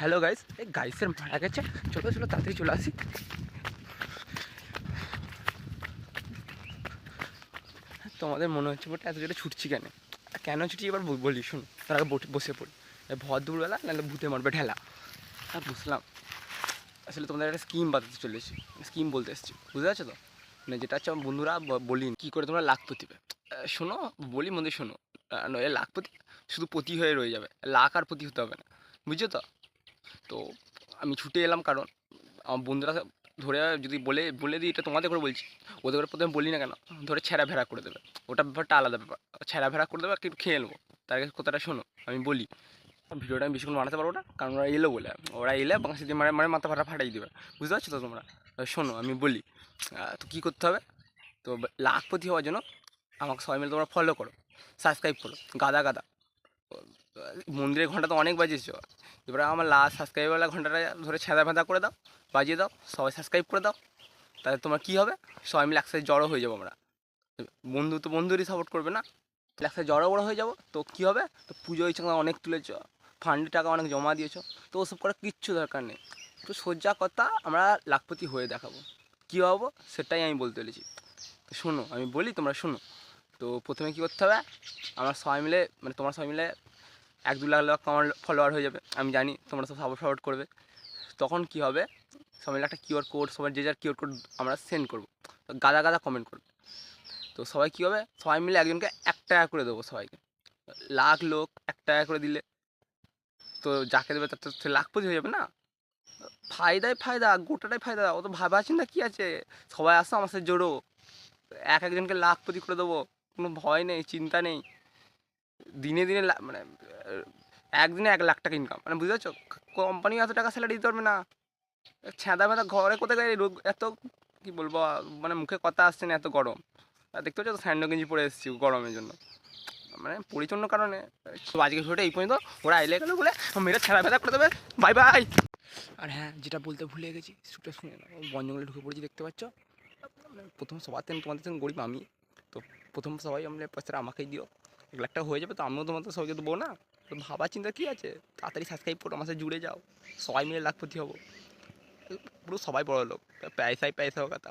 Hello guys এই গাইসের মারা গেছে। চলো চলো, তাড়াতাড়ি চলে আসি। তোমাদের মনে হচ্ছে বটে এত জোরে ছুটছি কেন? কেন ছুটি এবার বলি শুনো। তার আগে বসে- পড়ি। ভর দুপুরবেলা, নাহলে ভূতে মারবে ঠেলা আর বুঝলাম। আসলে তোমাদের একটা স্কিম বাতাতে চলেছি। স্কিম বলতে এসেছি। বুঝতে পারছ তো? মানে যেটা হচ্ছে বন্ধুরা বলি কী করে তোমরা লাখপতি হবে শোনো, বলি মধ্যে শোনো। নইলে লাখপতি শুধু পতি হয়ে রয়ে যাবে। লাখ আর পতি হতে হবে না। বুঝছ তো? তো আমি ছুটে এলাম কারণ আমার বন্ধুরা ধরে যদি বলে বলে দিই এটা তোমাদের করে বলছি, ওদের করে প্রথমে বলি না কেন? ধরে ছেঁড়া ভেড়া করে দেবে। ওটা ব্যাপারটা আলাদা ব্যাপার। ছেঁড়া ভেড়া করে দেবে একটু খেয়ে নেব। তার আগে কথাটা শোনো, আমি বলি, ভিডিওটা আমি বেশিক্ষণ বানাতে পারব না, কারণ ওরা এলো বলে। ওরা এলে বাংলাদেশে দিয়ে মানে মানে মাথা ফাটা ফাটাই দেবে। বুঝতে পারছ তো তোমরা? শোনো, আমি বলি তো কী করতে হবে? তো লাখপতি হওয়ার জন্য আমাকে সবাই মিলে তোমরা ফলো করো সাবস্ক্রাইব করো, গাদা গাদা। মন্দিরের ঘণ্টা তো অনেক বাজিয়েছো। এবার আমার লাস্ট সাবস্ক্রাইবওয়ালা ঘন্টাটা ধরে ছেঁদা ফেঁদা করে দাও, বাজিয়ে দাও, সবাই সাবস্ক্রাইব করে দাও। তাহলে তোমার কী হবে? সবাই মিলে একসাথে জড়ো হয়ে যাব আমরা। বন্ধু তো বন্ধুরই সাপোর্ট করবে না? একসাথে জড়ো বড়ো হয়ে যাব, তো কী হবে? তো পুজো হয়েছে অনেক তুলেছো ফান্ডে টাকা অনেক জমা দিয়েছ, তো ওসব করার কিচ্ছু দরকার নেই। তো সোজা কথা আমরা লাখপতি হয়ে দেখাবো। কী হব সেটাই আমি বলতে চলেছি। তো শোনো, আমি বলি তোমরা শোনো। তো প্রথমে কী করতে হবে? আমরা সবাই মিলে মানে তোমার সবাই মিলে এক দু লাখ লাখ আমার ফলোয়ার হয়ে যাবে, আমি জানি তোমরা সব সাপোর্ট সাপোর্ট করবে। তখন কি হবে? সবাই একটা কিউআর কোড সবাই যে যার কিউআর কোড আমরা সেন্ড করব। গাদা গাদা কমেন্ট করবে। তো সবাই কী হবে? সবাই মিলে একজনকে এক টাকা করে দেবো সবাইকে। লাখ লোক এক টাকা করে দিলে। তো যাকে দেবে তার তো সে লাখপতি হয়ে যাবে না? ফায়দাই ফায়দা, গোটাটাই ফায়দা। ও তো ভাবা চিন্তা কী আছে? সবাই আসো আমার সাথে জোড়ো। এক একজনকে লাখপতি করে দেবো। কোনো ভয় নেই, চিন্তা নেই। দিনে দিনে মানে একদিনে এক লাখ টাকা ইনকাম মানে বুঝতে পারছ? কোম্পানি এত টাকা স্যালারি দিতে পারবে না। ছেঁদা মেদা ঘরে কোথায় গেলে এত, কী বলব মানে মুখে কথা আসছে না, এত গরম। দেখতে পাচ্ছ তো স্যান্ডো গেঞ্জি পরে এসেছি গরমের জন্য। মানে পরিচ্ছন্ন কারণে। আজকে শুরুটা এই পর্যন্ত। ওরা এলে গেলো বলে, মেয়েরা ছেঁড়া ফেদা করে দেবে। Bye bye! আর হ্যাঁ যেটা বলতে ভুলে গেছি শুটটা শুনে বন জঙ্গলে ঢুকে পড়েছি, দেখতে পাচ্ছ? মানে প্রথম সবার থেকে তোমাদের গরিব আমি। তো প্রথম সবাই আমরা পয়সাটা আমাকেই দিও। এক লাখ টাকা হয়ে যাবে তো আমিও তোমাদের সবাইকে দেবো না। তো ভাবার চিন্তা কী আছে? তাড়াতাড়ি সাবস্ক্রাইব করো, আমার জুড়ে যাও। সবাই মিলে লাখপতি হব। পুরো সবাই বড় লোক পয়সাই পয়সা হোক কথা।